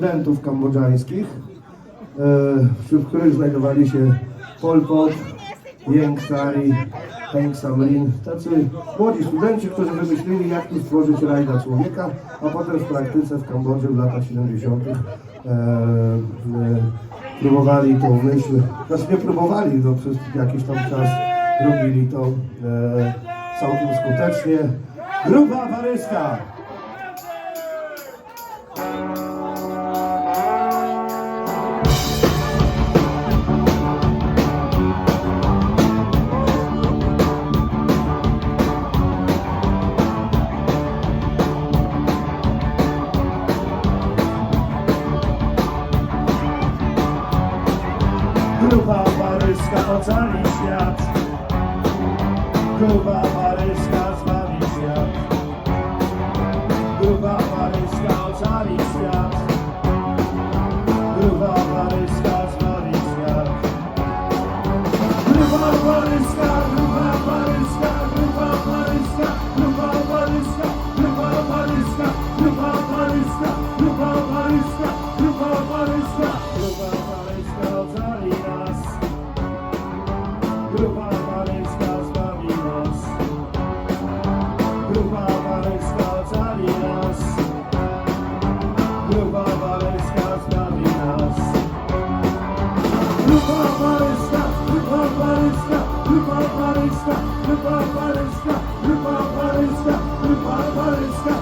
studentów kambodżańskich, e, wśród których znajdowali się Pol Pot, Jeng Sari, Heng Samrin, tacy młodzi studenci, którzy wymyślili, jak tu stworzyć raj dla człowieka, a potem w praktyce w Kambodży w latach 70. E, próbowali tą myśl, znaczy nie próbowali, no przez jakiś tam czas robili to e, całkiem skutecznie. Grupa paryska! Grupa paryska ocali świat. Grupa paryska zbawi świat. Grupa paryska ocali świat. Grupa paryska zbawi świat. Grupa paryska, grupa paryska, grupa paryska, grupa paryska, grupa paryska, grupa paryska, grupa paryska, grupa paryska, grupa Grupa paryska zbawi nas. Grupa paryska ocali nas. Grupa paryska zbawi nas. Grupa paryska, grupa paryska, grupa paryska, grupa paryska, grupa paryska.